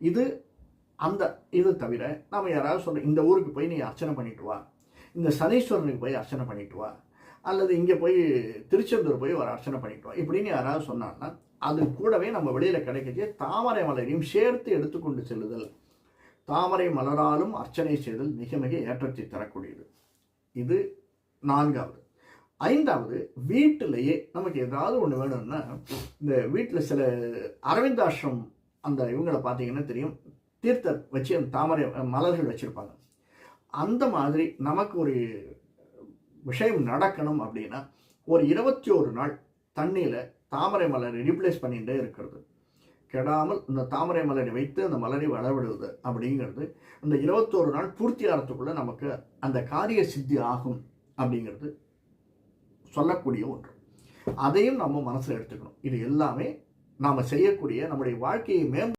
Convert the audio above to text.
இது அந்த இது தவிர நம்ம யாராவது சொல்ற இந்த ஊருக்கு போய் நீ அர்ச்சனை பண்ணிட்டு வா. இந்த சனீஸ்வரனுக்கு போய் அர்ச்சனை பண்ணிட்டு வா. அல்லது இங்கே போய் திருச்செந்தூர் போய் ஒரு அர்ச்சனை பண்ணிட்டு வா. இப்படின்னு யாராவது சொன்னாங்கன்னா அது கூடவே நம்ம வெளியில் கிடைக்கக்கூடிய தாமரை மலரையும் சேர்த்து எடுத்துக்கொண்டு செல்லுதல். தாமரை மலராலும் அர்ச்சனை செய்தல் மிக மிக ஏற்றத்தை தரக்கூடியது. இது நான்காவது. ஐந்தாவது வீட்டிலேயே நமக்கு ஏதாவது ஒன்று வேணும்னா இந்த வீட்டில் சில அரவிந்தாசிரம் அந்த இவங்களை பார்த்தீங்கன்னா தெரியும்? தீர்த்தர் வச்சு அந்த தாமரை மலர்கள் வச்சுருப்பாங்க. அந்த மாதிரி நமக்கு ஒரு விஷயம் நடக்கணும் அப்படின்னா ஒரு இருபத்தி ஒரு நாள் தண்ணியில் தாமரை மலரை ரீப்ளேஸ் பண்ணிகிட்டே இருக்கிறது. கெடாமல் இந்த தாமரை மலரை வைத்து அந்த மலரை வளவிடுவது அப்படிங்கிறது இந்த இருபத்தோரு நாள் பூர்த்தி ஆகிறதுக்குள்ளே நமக்கு அந்த காரிய சித்தி ஆகும் அப்படிங்கிறது சொல்லக்கூடிய ஒன்று. அதையும் நம்ம மனசில் எடுத்துக்கணும். இது எல்லாமே நாம் செய்யக்கூடிய நம்முடைய வாழ்க்கையை மேம்